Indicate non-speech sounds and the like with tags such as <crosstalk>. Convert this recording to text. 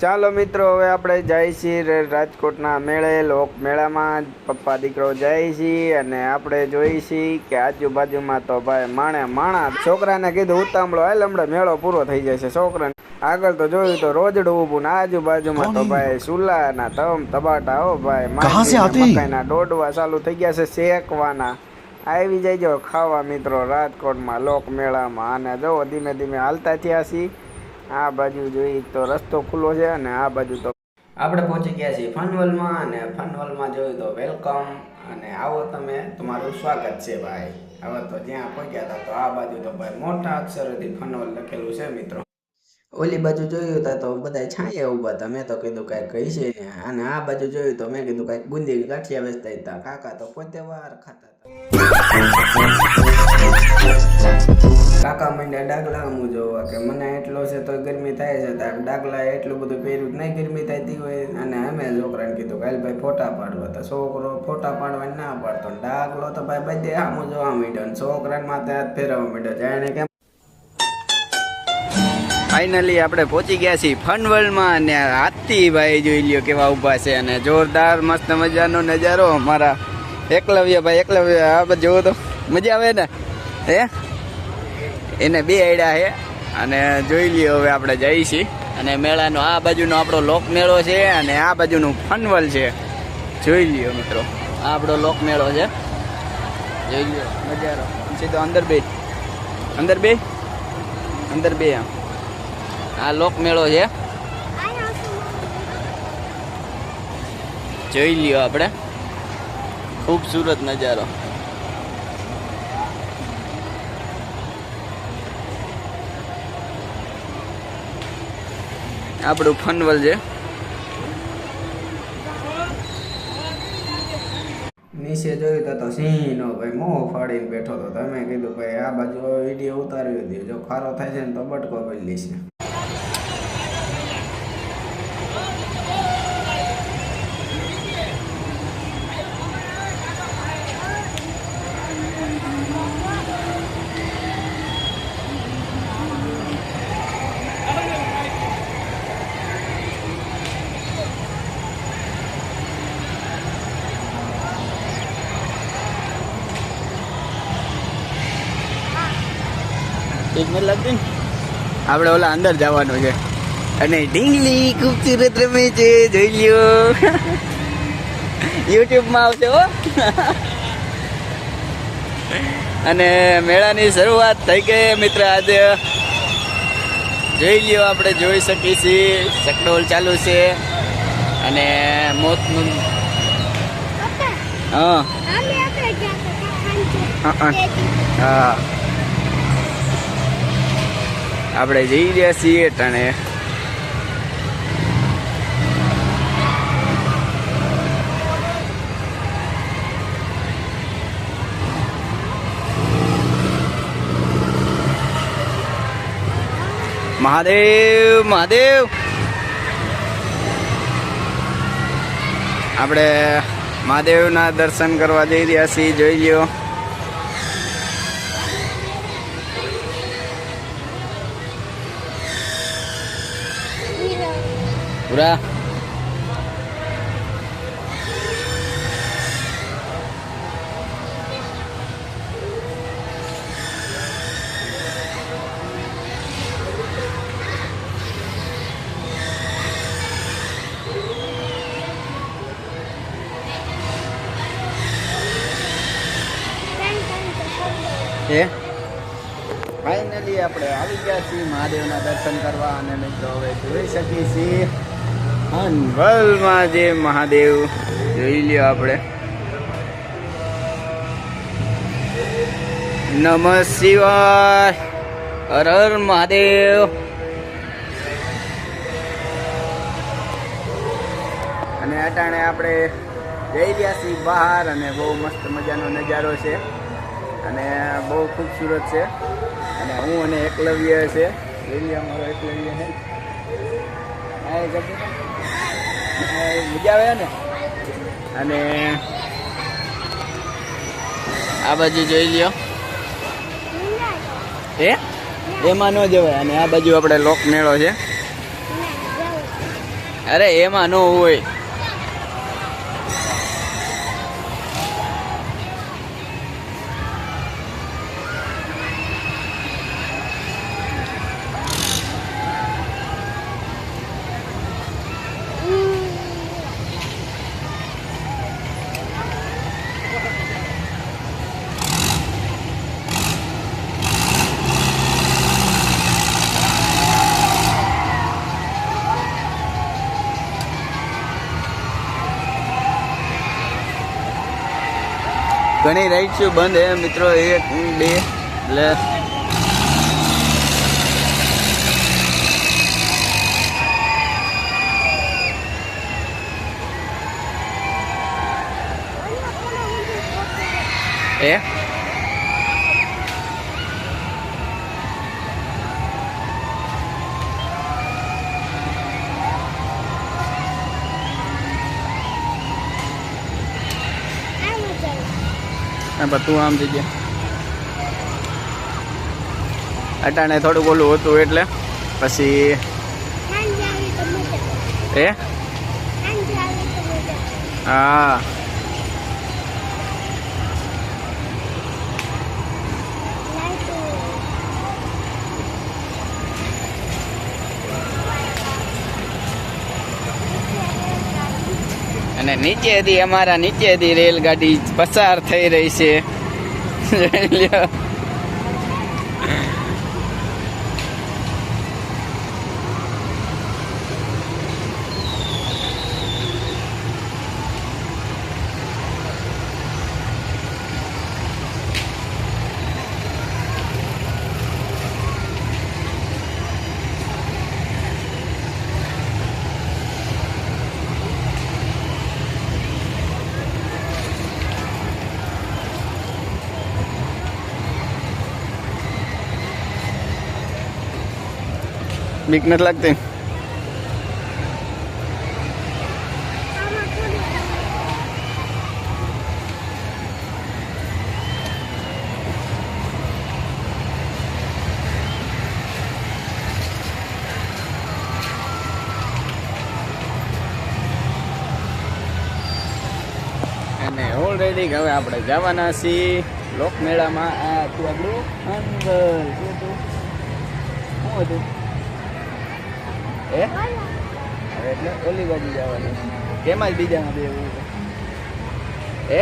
ચાલો મિત્રો હવે આપણે જાય છીએ રાજકોટના મેળે લોક મેળામાં. પપ્પા દીકરો જાય છીએ અને આપણે જોઈ છીએ કે આજુબાજુમાં તો ભાઈ માણે માણા છોકરાને કીધું ઉતામળો હાલ હમણાં મેળો પૂરો થઈ જશે છોકરાને. આગળ તો જોયું તો રોજડું ઊભું ને આજુબાજુમાં તો ભાઈ સુલાના તમ તબાટા હો ભાઈ? મકાઈના દોડવા ચાલુ થઈ ગયા છે શેકવાના. આવી જઈજો ખાવા મિત્રો રાજકોટમાં લોક મેળામાં. અને જો ધીમે ધીમે હાલતા થયા છીએ. આ બાજુ જોઈ તો રસ્તો ખુલ્લો છે અને આ બાજુ તો આપણે પહોંચી ગયા છીએ ફનવલમાં અને ફનવલમાં જોયું તો વેલકમ અને આવો તમે, તમારું સ્વાગત છે ભાઈ. હવે તો જ્યાં પહોંચ્યા હતા તો આ બાજુ તો ભાઈ મોટા અક્ષરોથી ફનવલ લખેલું છે મિત્રો. ઓલી બાજુ જોયું હતા તો બધા છાંયા ઊભા હતા મેં તો કીધું કાંઈ કહી છે અને આ બાજુ જોયું તો મેં કીધું કાંઈક બુંદી ગાંઠિયા વેચતા હતા કાકા તો પોતે વાર ખાતા હતા કાકા માંડ્યા ડાગલા હું જોવા કે મને એટલો છે તો ગરમી થાય છે, તો ડાગલા એટલું બધું પહેર્યું નહીં ગરમી થતી હોય અને અમે છોકરાને કીધું કાલ ભાઈ ફોટા પાડવા. તો છોકરો ફોટા પાડવા ના પાડતો ડાગલો તો ભાઈ બધે આમ જોવા માંડ્યો છોકરાને માથે હાથ ફેરવવા માંડ્યો જાણે કેમ ફાઇનલી આપણે પહોંચી ગયા છીએ ફનવલમાં અને હાથી ભાઈ જોઈ લ્યો કેવા ઊભા છે અને જોરદાર મસ્ત મજાનો નજારો. અમારા એકલવ્ય ભાઈ, એકલવ્ય, આ બધું જોવો તો મજા આવે ને? હે? એને બે આઈડા છે. અને જોઈ લ્યો હવે આપણે જઈએ છીએ. અને મેળાનો આ બાજુનો આપણો લોક મેળો છે અને આ બાજુનું ફનવલ છે. જોઈ લ્યો મિત્રો, આ આપણો લોક મેળો છે. જોઈ લ્યો નજારો સીધો અંદર બે. અંદર બે? અંદર બે આમ. આ લોક મેળો છે. જોઈ લ્યો આપણે. ખૂબસૂરત નજારો. આપણું ફનવલ છે. નીચે જોયું તો સિંહનો ભાઈ મોં ફાડીને બેઠો હતો તમે કીધું, ભાઈ આ બાજુ વીડિયો ઉતારી દીધો જો ખારો થાય છે ને તો બટકો બદલી છે. એક મિનિટ લાગશે ને. આપણે ઓલા અંદર જવાનું છે. અને ઢીંગલી ખૂબસૂરત રમે છે જોઈ લ્યો. યુટ્યુબમાં આવશે હો. અને મેળાની શરૂઆત થઈ ગઈ મિત્ર આજે. જોઈ લ્યો આપણે જોઈ શકીએ છીએ ચકડોલ ચાલુ છે. અને મોતનું હા. હા, હા. આપણે જઈ રહ્યા છીએ ટાણે. મહાદેવ મહાદેવ. આપણે મહાદેવના દર્શન કરવા જઈ રહ્યા છીએ, જોઈ લ્યો. પૂરા એ ફાઇનલી આપણે આવી ગયા છીએ મહાદેવના દર્શન કરવા અને મિત્રો હવે જોઈ શકીએ છીએ હનવલમાં જે મહાદેવ જોઈ લ્યો આપણે. નમ શિવાય. હર હર મહાદેવ. અને અટાણે આપણે જઈ રહ્યા છીએ બહાર અને બહુ મસ્ત મજાનો નજારો છે. અને બહુ ખૂબસૂરત છે. અને હું અને એકલવ્ય છે. એકલવ્ય છે. મજા આવે ને? અને આ બાજુ જોઈ લ્યો. એ એમાં ન જવાય અને આ બાજુ આપણે લોક મેળો છે. અરે એમાં ન હોય. ઘણી રાઈડ શું બંધ હે મિત્રો એક બે એટલે એ હા, આમ થઈ ગયા અટાણે થોડુંક ઓલું હતું એટલે પછી એ હા. અને નીચેથી અમારા નીચેથી રેલગાડી પસાર થઈ રહી છે. <laughs> બીક નથી લાગતી. અને ઓલરેડી હવે આપણે જવાના છીએ લોકમેળામાં આ તું આપણું અંદર. શું હતું? શું હતું? હવે એટલે ઓલી બાજુ જવાનું. કેમાં જ બીજામાં બે એ